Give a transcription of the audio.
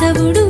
కేశవుడు